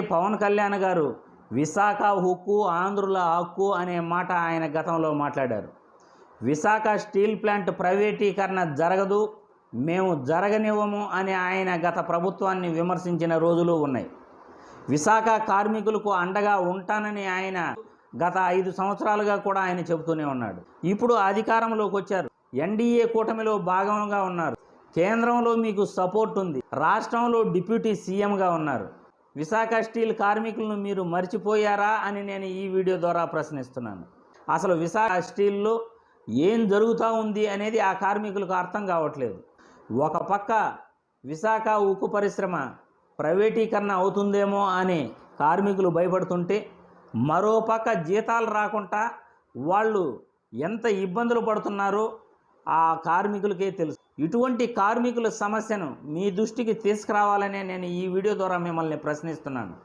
పవన్ కళ్యాణ్ గారు విశాఖ హుక్కు ఆంధ్రుల హక్కు అనే మాట ఆయన గతంలో మాట్లాడారు. విశాఖ స్టీల్ ప్లాంట్ ప్రైవేటీకరణ జరగదు మేము జరగనివ్వము అని ఆయన గత ప్రభుత్వాన్ని విమర్శించిన రోజులు ఉన్నాయి. విశాఖ కార్మికులకు అండగా ఉంటానని ఆయన గత ఐదు సంవత్సరాలుగా కూడా ఆయన చెబుతూనే ఉన్నాడు. ఇప్పుడు అధికారంలోకి వచ్చారు. ఎన్డీఏ కూటమిలో భాగంగా ఉన్నారు. కేంద్రంలో మీకు సపోర్ట్ ఉంది. రాష్ట్రంలో డిప్యూటీ సీఎంగా ఉన్నారు. విశాఖ స్టీల్ కార్మికులను మీరు మర్చిపోయారా అని నేను ఈ వీడియో ద్వారా ప్రశ్నిస్తున్నాను. అసలు విశాఖ స్టీల్లో ఏం జరుగుతూ ఉంది అనేది ఆ కార్మికులకు అర్థం కావట్లేదు. ఒక పక్క విశాఖ ఉక్కు పరిశ్రమ ప్రైవేటీకరణ అవుతుందేమో అని కార్మికులు భయపడుతుంటే మరో పక్క జీతాలు రాకుండా వాళ్ళు ఎంత ఇబ్బందులు పడుతున్నారో ఆ కార్మికులకే తెలుసు. ఇటువంటి కార్మికుల సమస్యను మీ దృష్టికి తీసుకురావాలనే నేను ఈ వీడియో ద్వారా మిమ్మల్ని ప్రశ్నిస్తున్నాను.